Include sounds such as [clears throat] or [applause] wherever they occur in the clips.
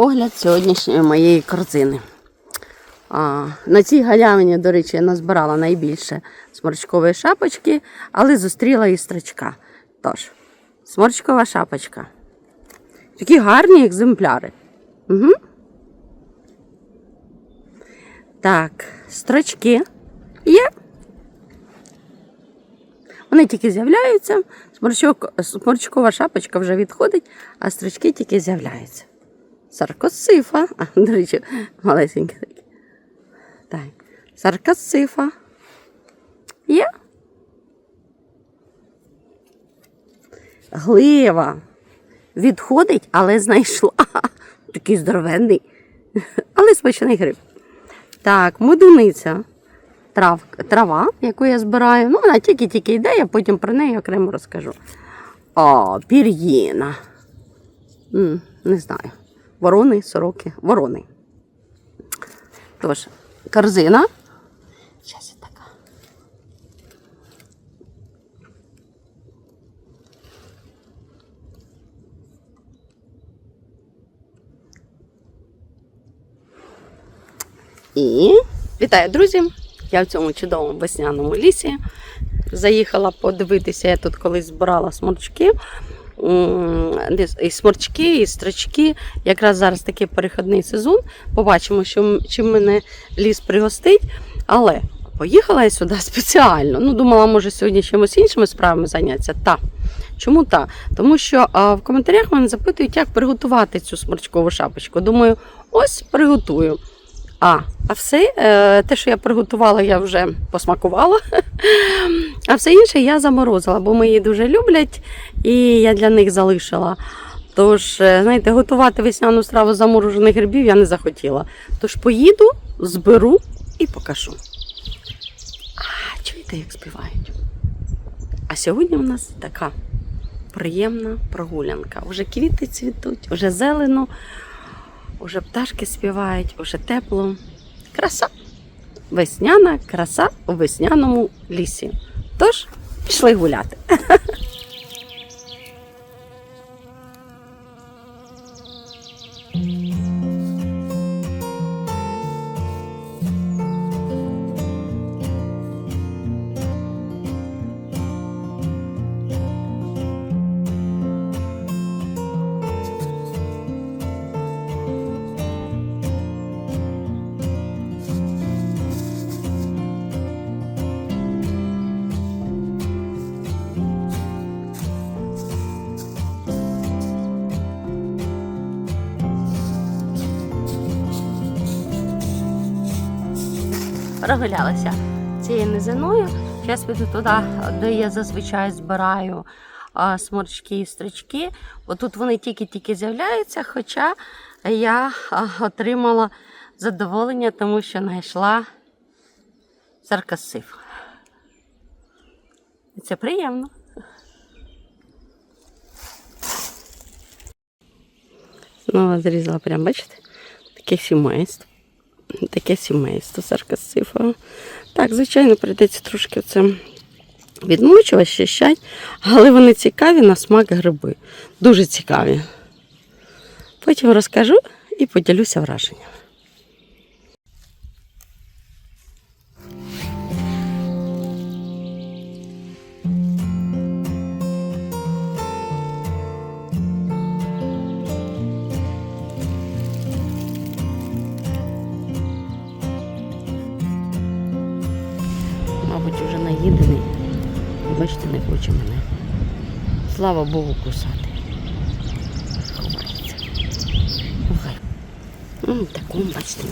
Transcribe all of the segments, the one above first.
огляд сьогоднішньої моєї корзини. А, на цій галявині, до речі, я назбирала найбільше сморчкової шапочки, але зустріла і строчка. Тож, сморчкова шапочка. Такі гарні екземпляри. Угу. Так, строчки є. Вони тільки з'являються. Сморчкова шапочка вже відходить, а строчки тільки з'являються. Саркосифа. А, до речі, малесенькі такі. Так. Саркосифа. Є. Глива. Відходить, але знайшла. [laughs] Такий здоровенний. Але смачний гриб. Так, медуниця. Трав, трава, яку я збираю. Ну, вона тільки-тільки йде, я потім про неї окремо розкажу. О, пір'їна. Не знаю. Ворони, сороки, ворони. Тож, корзина. Зараз я така. І вітаю, друзі! Я в цьому чудовому весняному лісі. Заїхала подивитися, я тут колись збирала сморчки. І сморчки, і строчки. Якраз зараз такий перехідний сезон. Побачимо, що, чим мене ліс пригостить. Але поїхала я сюди спеціально. Ну, думала, може, сьогодні чимось іншими справами зайнятися. Та. Чому так? Тому що а, в коментарях мене запитують, як приготувати цю сморчкову шапочку. Думаю, ось приготую. А, а все, е, те, що я приготувала, я вже посмакувала. [laughs] А все інше я заморозила, бо ми її дуже люблять, і я для них залишила. Тож, е, знаєте, готувати весняну страву заморожених грибів я не захотіла. Тож поїду, зберу і покажу. А, чуєте, як співають? А сьогодні у нас така приємна прогулянка. Уже квіти цвітуть, вже зелено. Уже пташки співають, уже тепло. Краса. Весняна краса у весняному лісі. Тож, пішли гуляти. [laughs] Прогулялася цією низиною. Зараз піду туди, де я зазвичай збираю а, сморчки і стрічки. Тут вони тільки-тільки з'являються, хоча я отримала задоволення, тому що знайшла саркасив. І Це приємно. Ну, зрізала прям, бачите? Таке сімейство. Таке сімейство саркасифа. Так, звичайно, прийдеться трошки це відмочувати, щищать, але вони цікаві на смак гриби. Дуже цікаві. Потім розкажу і поділюся враженнями. Бачите, не хоче мене. Слава Богу, кусати. Ховається. Ну, такому, бачите.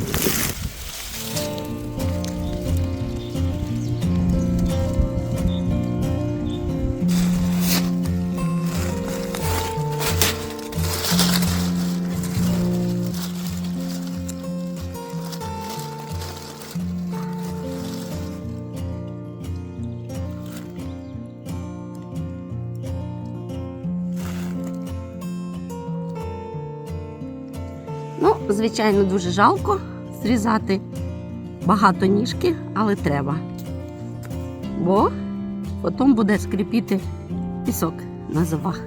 звичайно, дуже жалко зрізати багато ніжки, але треба. Бо потім буде скріпіти пісок на зубах.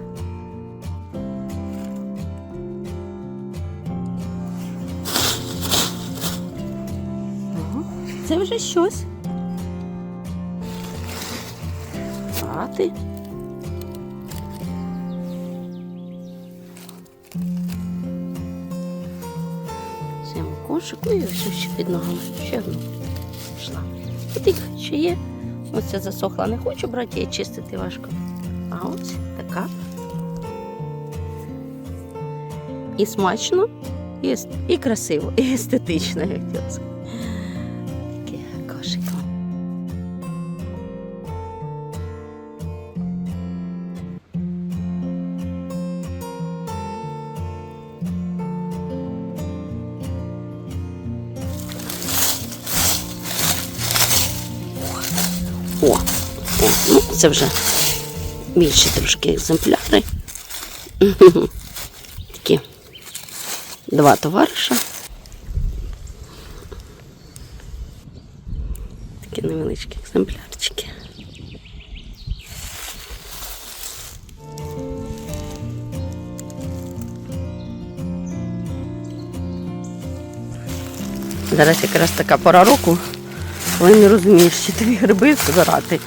Це вже щось. Пати. Кошику і ось ще під ногами. Ще одну пішла. І їх ще є. Оце засохла, не хочу брати, її чистити важко. А ось така. І смачно, і, і красиво, і естетично, як я сказати. О, о, ну це вже більші трошки екземпляри. [laughs] Такі два товариша. Такі невеличкі екземплярчики. Зараз якраз така пора року, коли не розумієш, чи тобі гриби збирати,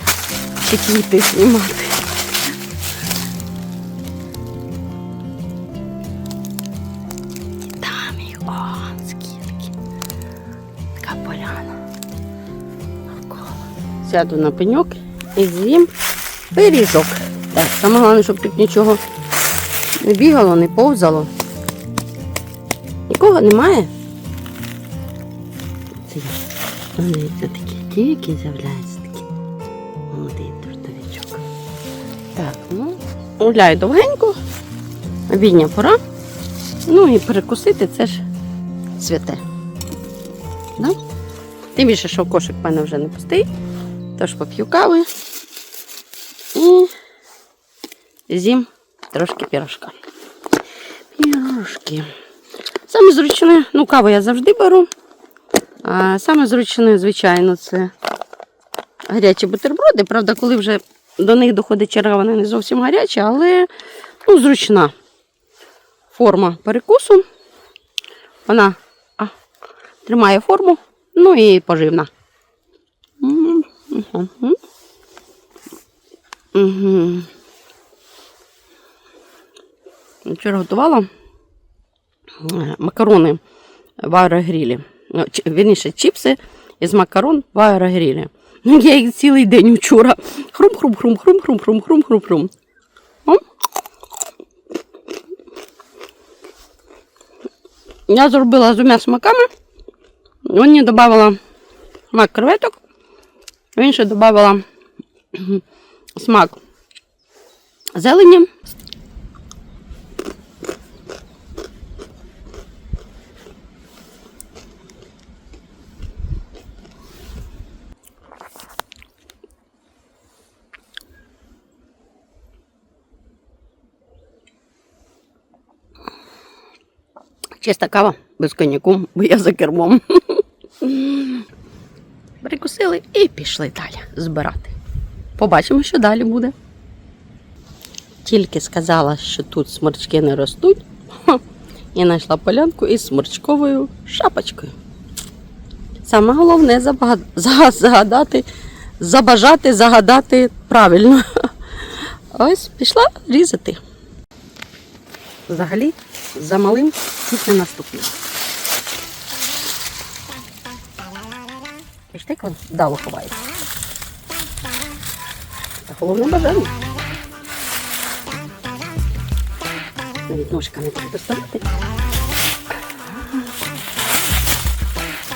чи квіти знімати. Там їх, о, скільки. Така поляна. Навколо. Сяду на пеньок і з'їм пиріжок. Так, саме головне, щоб тут нічого не бігало, не повзало. Нікого немає. Це я. Такі тільки з'являються такі. Молодий трудовичок. Так, ну, гуляю довгенько. Обідня пора. Ну і перекусити це ж святе. Да? Тим більше, що кошик в мене вже не пустий. Тож поп'ю кави і з'їм трошки пірожка. Пірожки. Саме зручне, ну каву я завжди беру. Саме зручне, звичайно, це гарячі бутерброди. Правда, коли вже до них доходить черга, вони не зовсім гарячі, але ну, зручна форма перекусу. Вона а, тримає форму, ну і поживна. Вчора готувала е, макарони в аерогрілі. Ну, Вірніше, чіпси із макарон в аерогрілі. Ну, Я їх цілий день вчора. Хрум-хрум-хрум-хрум-хрум-хрум-хрум-хрум. М? Я зробила з двома смаками. Мені додавала смак креветок, в інше додавала [clears throat] смак зелені. Чиста кава без коньяку, бо я за кермом. [laughs] Прикусили і пішли далі збирати. Побачимо, що далі буде. Тільки сказала, що тут сморчки не ростуть, [laughs] і знайшла полянку із сморчковою шапочкою. Саме головне загадати, забажати, загадати правильно. [laughs] Ось пішла різати. Взагалі, за малим чуть не. Бачите, як він вдало ховається. Та головне бажання. Навіть ножика не треба доставати.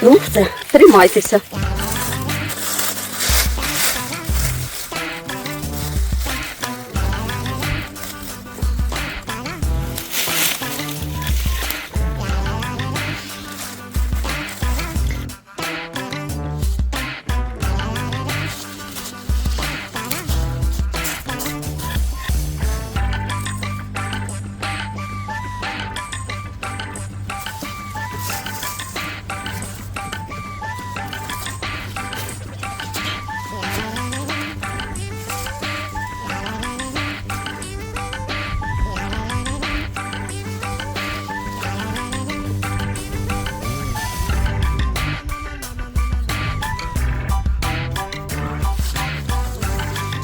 Ну, все, тримайтеся.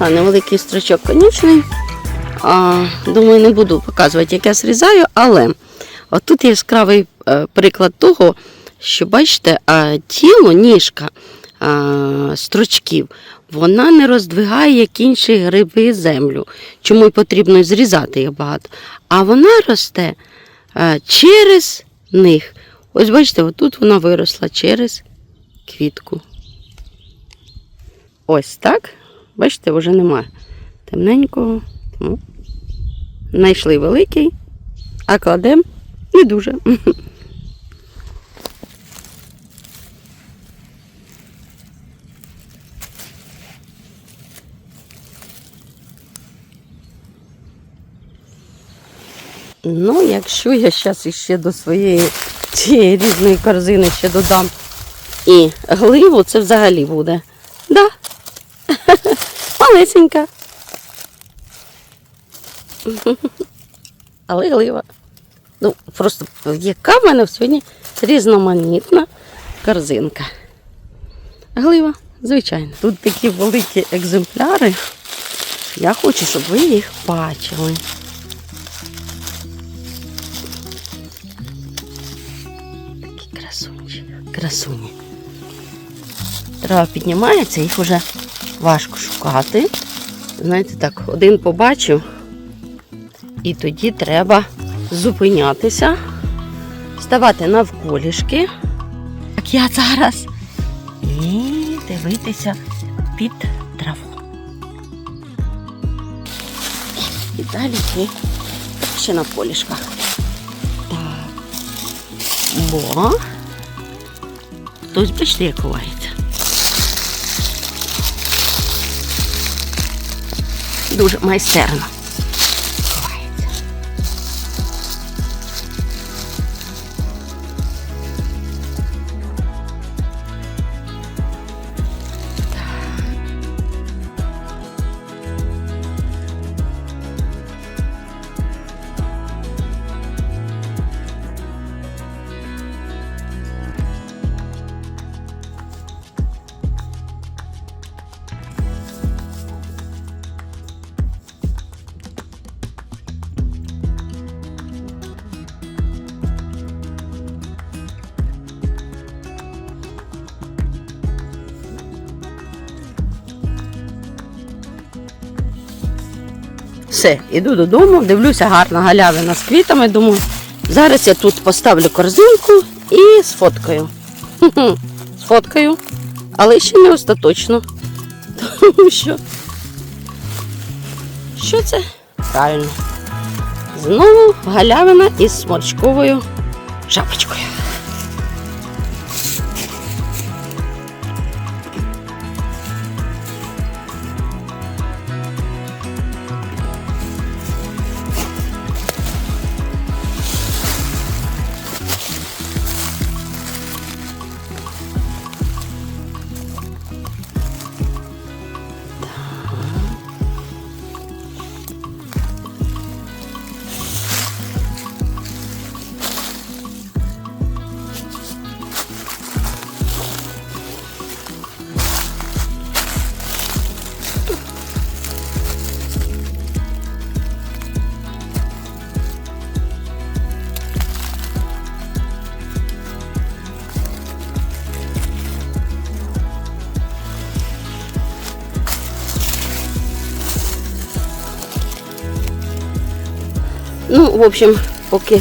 А, невеликий строчок конічний. А, думаю, не буду показувати, як я зрізаю, але отут яскравий е, приклад того, що бачите, тіло, ніжка строчків, вона не роздвигає, як інші гриби землю. Чому й потрібно зрізати їх багато. А вона росте а, через них. Ось бачите, отут вона виросла через квітку. Ось так. Бачите, вже немає темненького. Тому знайшли великий, а кладемо не дуже. Ну, якщо я зараз іще до своєї цієї різної корзини ще додам і гливу, це взагалі буде. Да. Малесенька. [laughs] Але глива. Ну, просто яка в мене сьогодні різноманітна корзинка. Глива, звичайно. Тут такі великі екземпляри. Я хочу, щоб ви їх бачили. Такі красунчик, красуні. Трава піднімається, їх вже важко шукати. Знаєте, так, один побачив, і тоді треба зупинятися, ставати навколішки, як я зараз, і дивитися під траву. І далі йти ще на полішках. Так. Бо хтось бачите, як ховається. Дуже майстерно. Все, іду додому, дивлюся, гарна галявина з квітами. Думаю, зараз я тут поставлю корзинку і сфоткаю. Хе-хе, Сфоткаю, але ще не остаточно. Тому що. Що це? Правильно. Знову галявина із сморчковою шапочкою. В общем, поки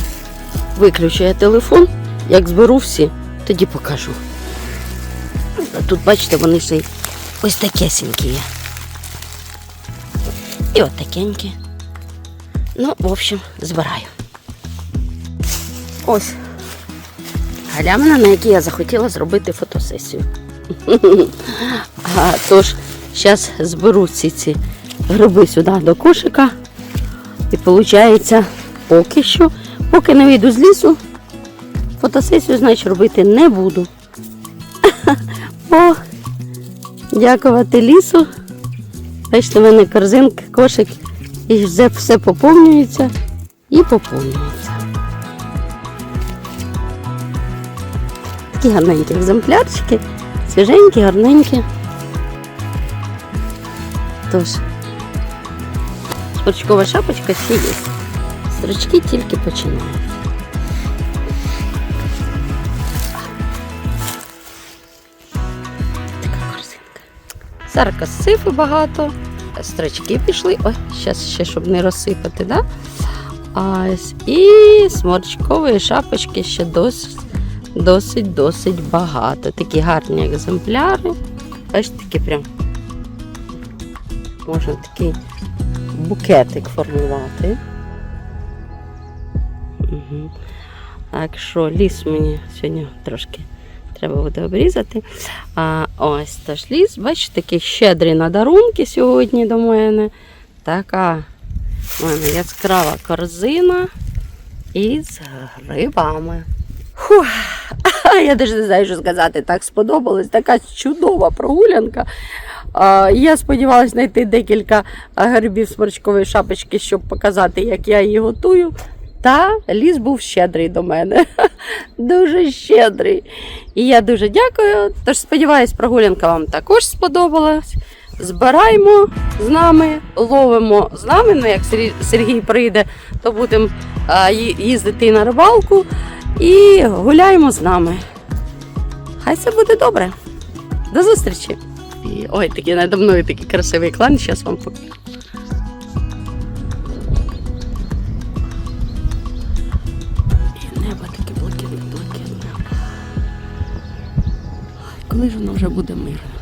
виключу я телефон, як зберу всі, тоді покажу. Тут, бачите, вони ще й ось такесенькі є. І от такенькі. Ну, в общем, збираю. Ось. Галямина, на якій я захотіла зробити фотосесію. [laughs] А, тож, зараз зберу ці ці гриби сюди до кошика. І виходить, поки що, поки не вийду з лісу, фотосесію, значить, робити не буду. [laughs] Бо дякувати лісу. Бачите, в мене корзинка, кошик, і все, все поповнюється і поповнюється. Такі гарненькі екземплярчики, свіженькі, гарненькі. Тож, сморчкова шапочка ще є. Строчки тільки починають. Така корзинка. Зараз косифи багато, строчки пішли. Ой, зараз ще, щоб не розсипати, да? Ось. І сморчкової шапочки ще досить, досить, досить багато. Такі гарні екземпляри. Бачите, такі прям можна такий букетик формувати. Так що ліс мені сьогодні трошки треба буде обрізати. А ось тож ліс, бачите, такий щедрий на дарунки сьогодні до мене. Така у мене яскрава корзина із грибами. Фух. [laughs] Я навіть не знаю, що сказати. Так сподобалось. Така чудова прогулянка. Я сподівалася знайти декілька грибів сморчкової шапочки, щоб показати, як я її готую. Та ліс був щедрий до мене. [laughs] Дуже щедрий. І я дуже дякую. Тож сподіваюсь, прогулянка вам також сподобалась. Збираємо з нами, ловимо з нами. Ну, як Сергій- прийде, то будемо їздити на рибалку і гуляємо з нами. Хай все буде добре. До зустрічі! Ой, такий надо мною такий красивий клан, зараз вам покажу. Воно вже буде мирне?